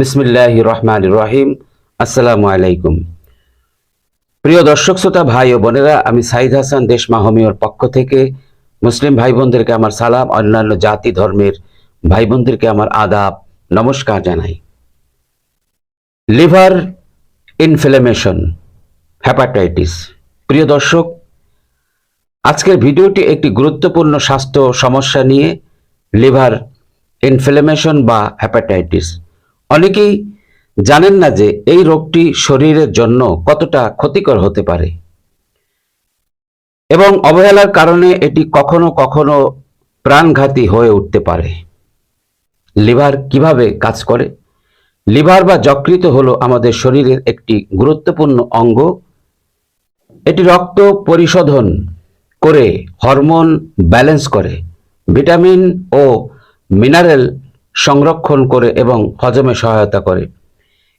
বিসমিল্লাহ রহমান রহিম আসসালামু আলাইকুম প্রিয় দর্শক, শ্রোতা, ভাই ও বোনেরা, আমি সাইদ হাসান, দেশ মাহমিয়র পক্ষ থেকে মুসলিম ভাই বোনদেরকে আমার সালাম, অন্যান্য জাতি ধর্মের ভাই বোনদেরকে আমার আদাব, নমস্কার জানাই। লিভার ইনফ্লেমেশন হ্যাপাটাইটিস প্রিয় দর্শক, আজকের ভিডিওটি একটি গুরুত্বপূর্ণ স্বাস্থ্য সমস্যা নিয়ে লিভার ইনফ্লেমেশন বা হ্যাপাটাইটিস অনেকেই জানেন না যে এই রোগটি শরীরের জন্য কতটা ক্ষতিকর হতে পারে। এবং অবহেলার কারণে এটি কখনো কখনো প্রাণঘাতী হয়ে উঠতে পারে। লিভার কীভাবে কাজ করে? লিভার বা যকৃত হলো আমাদের শরীরের একটি গুরুত্বপূর্ণ অঙ্গ। এটি রক্ত পরিশোধন করে হরমোন ব্যালেন্স করে। ভিটামিন ও মিনারেল সংরক্ষণ করে এবং হজমে সহায়তা করে।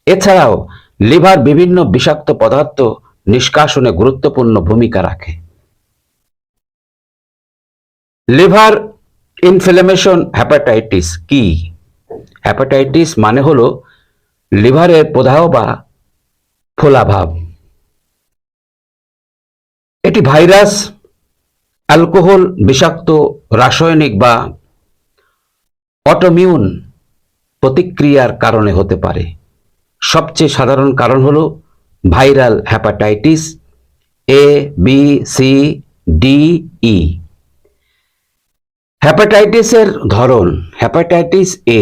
এছাড়াও, লিভার বিভিন্ন বিষাক্ত পদার্থ নিষ্কাশনে গুরুত্বপূর্ণ ভূমিকা রাখে। লিভার ইনফ্লেমেশন হ্যাপাটাইটিস কি? হ্যাপাটাইটিস মানে হলো লিভারের প্রদাহ বা ফোলাভাব। এটি ভাইরাস, অ্যালকোহল, বিষাক্ত, রাসায়নিক বা অটোমিউন প্রতিক্রিয়ার কারণে হতে পারে। সবচেয়ে সাধারণ কারণ হলো viral hepatitis A B C D E হ্যাপাটাইটিসের ধরন হ্যাপাটাইটিস এ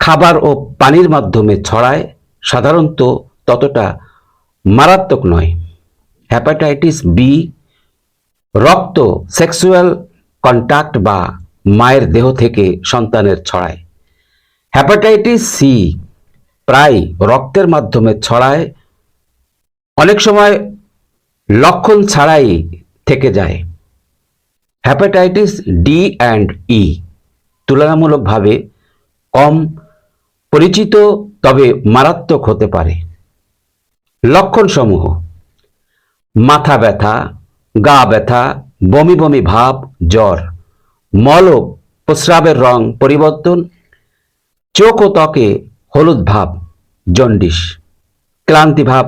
খাবার ও পানির মাধ্যমে ছড়ায়, সাধারণত ততটা মারাত্মক নয়। হ্যাপাটাইটিস বি রক্ত সেক্সুয়াল কন্ট্যাক্ট বা মায়ের দেহ থেকে সন্তানের ছড়ায়। হ্যাপাটাইটিস সি প্রায় রক্তের মাধ্যমে ছড়ায়, অনেক সময় লক্ষণ ছাড়াই থেকে যায়। হ্যাপাটাইটিস ডি অ্যান্ড ই তুলনামূলকভাবে কম পরিচিত, তবে মারাত্মক হতে পারে। লক্ষণসমূহ, মাথা ব্যথা, গা ব্যথা, বমি বমি ভাব, জ্বর। মল ও প্রস্রাবের রং পরিবর্তন, চোখ ও ত্বকে হলুদ ভাব জন্ডিস ক্লান্তি ভাব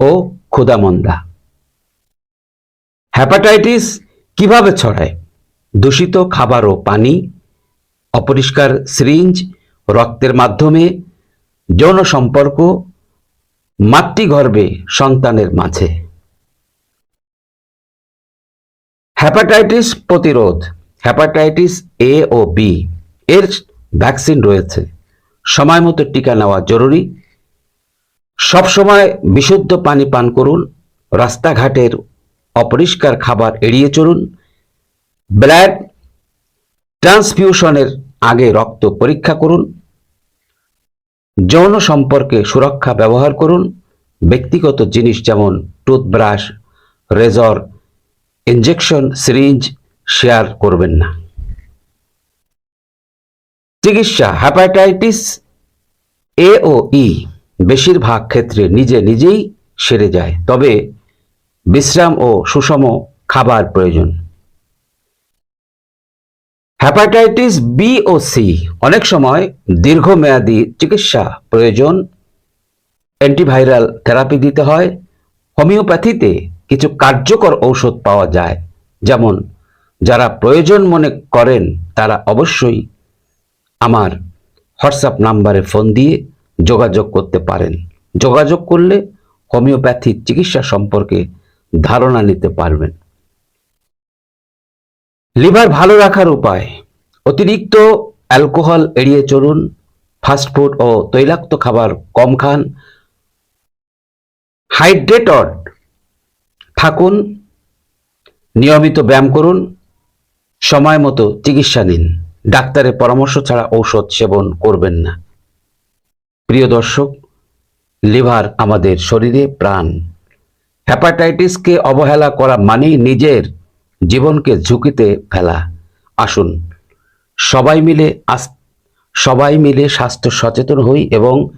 ও ক্ষুধামন্দা হ্যাপাটাইটিস কীভাবে ছড়ায়? দূষিত খাবার ও পানি, অপরিষ্কার সিরিঞ্জ রক্তের মাধ্যমে, যৌন সম্পর্ক, মাতৃগর্ভে সন্তানের মাঝে। হ্যাপাটাইটিস প্রতিরোধ হ্যাপাটাইটিস এ ও বি এর ভ্যাকসিন রয়েছে। সময় মতো টিকা নেওয়া জরুরি। সবসময় বিশুদ্ধ পানি পান করুন। রাস্তাঘাটের অপরিষ্কার খাবার এড়িয়ে চলুন। ব্লাড ট্রান্সফিউশনের আগে রক্ত পরীক্ষা করুন। যৌন সম্পর্কে সুরক্ষা ব্যবহার করুন। ব্যক্তিগত জিনিস যেমন toothbrush razor injection syringe share করবেন না। চিকিৎসা হ্যাপাটাইটিস এ ও ই বেশিরভাগ ক্ষেত্রে নিজে নিজেই সেরে যায়, তবে বিশ্রাম ও সুষম খাবার প্রয়োজন। হ্যাপাটাইটিস বি ও সি অনেক সময় দীর্ঘমেয়াদী চিকিৎসা প্রয়োজন। অ্যান্টিভাইরাল থেরাপি দিতে হয়। হোমিওপ্যাথিতে কিছু কার্যকর ঔষধ পাওয়া যায়, যেমন যারা প্রয়োজন মনে করেন, তারা অবশ্যই আমার হোয়াটসঅ্যাপ নাম্বারে ফোন দিয়ে যোগাযোগ করতে পারেন। যোগাযোগ করলে হোমিওপ্যাথি চিকিৎসা সম্পর্কে ধারণা নিতে পারবেন। লিভার ভালো রাখার উপায়, অতিরিক্ত অ্যালকোহল এড়িয়ে চলুন ফাস্টফুড ও তৈলাক্ত খাবার কম খান, হাইড্রেটড থাকুন, নিয়মিত ব্যায়াম করুন সময় মতো চিকিৎসা নিন। ডাক্তারের পরামর্শ ছাড়া ঔষধ সেবন করবেন না। প্রিয় দর্শক, লিভার আমাদের শরীরে প্রাণ। হ্যাপাটাইটিসকে অবহেলা করা মানেই নিজের জীবনকে ঝুঁকিতে ফেলা। আসুন, সবাই মিলে আস- সবাই মিলে স্বাস্থ্য সচেতন হই এবং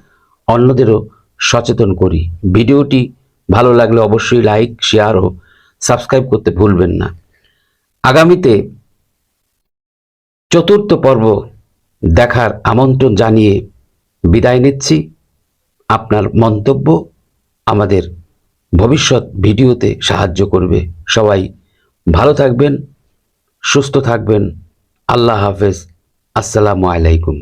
অন্যদেরও সচেতন করি। ভিডিওটি ভালো লাগলে অবশ্যই লাইক, শেয়ার ও সাবস্ক্রাইব করতে ভুলবেন না। আগামীতে চতুর্থ পর্ব দেখার আমন্ত্রণ জানিয়ে বিদায় নিচ্ছি। আপনার মন্তব্য আমাদের ভবিষ্যৎ ভিডিওতে সাহায্য করবে। সবাই ভালো থাকবেন, সুস্থ থাকবেন। আল্লাহ হাফেজ। আসসালামু আলাইকুম।